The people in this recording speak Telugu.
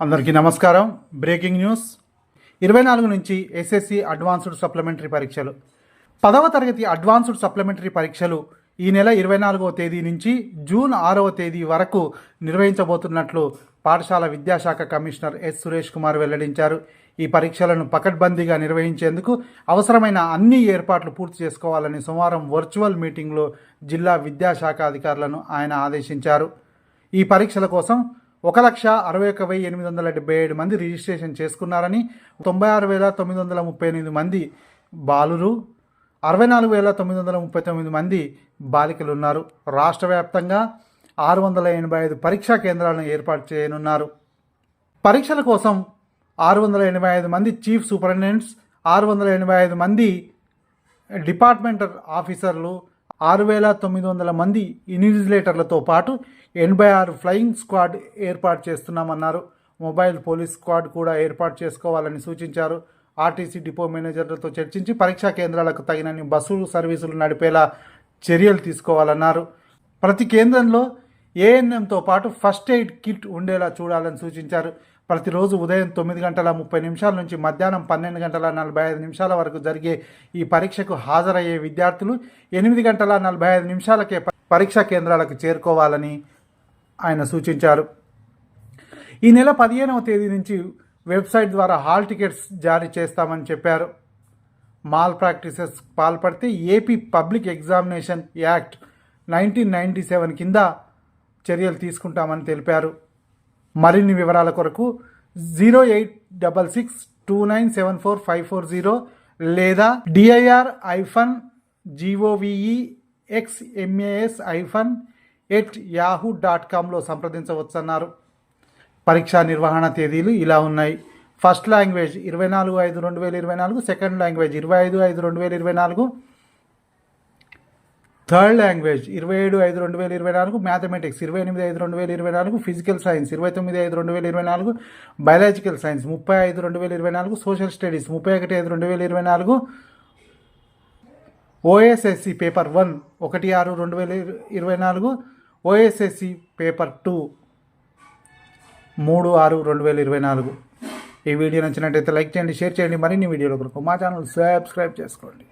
అందరికీ నమస్కారం. Breaking news. ఇరవై నాలుగు నుంచి ఎస్ఎస్సి అడ్వాన్స్డ్ సప్లిమెంటరీ పరీక్షలు. పదవ తరగతి అడ్వాన్స్డ్ సప్లిమెంటరీ పరీక్షలు ఈ నెల ఇరవై నాలుగవ తేదీ నుంచి జూన్ ఆరవ తేదీ వరకు నిర్వహించబోతున్నట్లు పాఠశాల విద్యాశాఖ కమిషనర్ ఎస్ సురేష్ కుమార్ వెల్లడించారు. ఈ పరీక్షలను పకడ్బందీగా నిర్వహించేందుకు అవసరమైన అన్ని ఏర్పాట్లు పూర్తి చేసుకోవాలని సోమవారం వర్చువల్ మీటింగ్లో జిల్లా విద్యాశాఖ అధికారులను ఆయన ఆదేశించారు. ఈ పరీక్షల కోసం ఒక లక్ష అరవై ఒక వెయ్యి ఎనిమిది వందల డెబ్బై ఏడు మంది రిజిస్ట్రేషన్ చేసుకున్నారని తొంభై ఆరు వేల తొమ్మిది వందల ముప్పై ఎనిమిది మంది బాలురు అరవై నాలుగు వేల తొమ్మిది వందల ముప్పై తొమ్మిది మంది బాలికలు ఉన్నారు రాష్ట్ర వ్యాప్తంగా ఆరు వందల ఎనభై ఐదు పరీక్షా కేంద్రాలను ఏర్పాటు చేయనున్నారు. పరీక్షల కోసం ఆరు వందల ఎనభై ఐదు మంది చీఫ్ సూపరింటెండెంట్స్ ఆరు వందల ఎనభై ఐదు మంది డిపార్ట్మెంటల్ ఆఫీసర్లు ఆరు వేల తొమ్మిది వందల మంది ఇన్విజిలేటర్లతో పాటు ఎనభై ఆరు ఫ్లయింగ్ స్క్వాడ్ ఏర్పాటు చేస్తున్నామన్నారు. మొబైల్ పోలీస్ స్క్వాడ్ కూడా ఏర్పాటు చేసుకోవాలని సూచించారు. ఆర్టీసీ డిపో మేనేజర్లతో చర్చించి పరీక్షా కేంద్రాలకు తగినన్ని బస్సులు సర్వీసులు నడిపేలా చర్యలు తీసుకోవాలన్నారు. ప్రతి కేంద్రంలో ఏఎన్ఎంతో పాటు ఫస్ట్ ఎయిడ్ కిట్ ఉండేలా చూడాలని సూచించారు. ప్రతిరోజు ఉదయం తొమ్మిది గంటల ముప్పై నిమిషాల నుంచి మధ్యాహ్నం పన్నెండు గంటల నలభై ఐదు నిమిషాల వరకు జరిగే ఈ పరీక్షకు హాజరయ్యే విద్యార్థులు ఎనిమిది గంటల నలభై ఐదు నిమిషాలకే పరీక్షా కేంద్రాలకు చేరుకోవాలని ఆయన సూచించారు. ఈ నెల పదిహేనవ తేదీ నుంచి వెబ్సైట్ ద్వారా హాల్ టికెట్స్ జారీ చేస్తామని చెప్పారు. మాల్ ప్రాక్టీసెస్ పాల్పడితే AP public examination act nineteen ninety seven కింద చర్యలు తీసుకుంటామని తెలిపారు. మరిన్ని వివరాల కొరకు zero eight double six two nine seven four five four zero లేదా DIR hyphen GOVE X MAS hyphen at Yahoo dot కామ్లో సంప్రదించవచ్చన్నారు. పరీక్షా నిర్వహణ తేదీలు ఇలా ఉన్నాయి. ఫస్ట్ లాంగ్వేజ్ ఇరవై నాలుగు ఐదు రెండు వేల ఇరవై నాలుగు సెకండ్ లాంగ్వేజ్ ఇరవై ఐదు ఐదు రెండు వేల ఇరవై నాలుగు థర్డ్ లాంగ్వేజ్ ఇరవై ఏడు ఐదు రెండు వేల ఇరవై నాలుగు మ్యాథమెటిక్స్ ఇరవై ఎనిమిది ఐదు రెండు వేల ఇరవై నాలుగు ఫిజికల్ సైన్స్ ఇరవై తొమ్మిది ఐదు రెండు వేల ఇరవై నాలుగు బయాలజికల్ సైన్స్ ముప్పై ఐదు రెండు వేల ఇరవై నాలుగు సోషల్ స్టడీస్ ముప్పై ఒకటి ఐదు రెండు వేల ఇరవై నాలుగు ఓఎస్ఎస్సి పేపర్ వన్ ఒకటి ఆరు రెండు వేల ఇరవై నాలుగు ఓఎస్ఎస్సి పేపర్ టూ మూడు ఆరు రెండు వేల ఇరవై నాలుగు. ఈ వీడియో నచ్చినట్టయితే లైక్ చేయండి షేర్ చేయండి. మరిన్ని వీడియోల కొరకు మా ఛానల్ సబ్స్క్రైబ్ చేసుకోండి.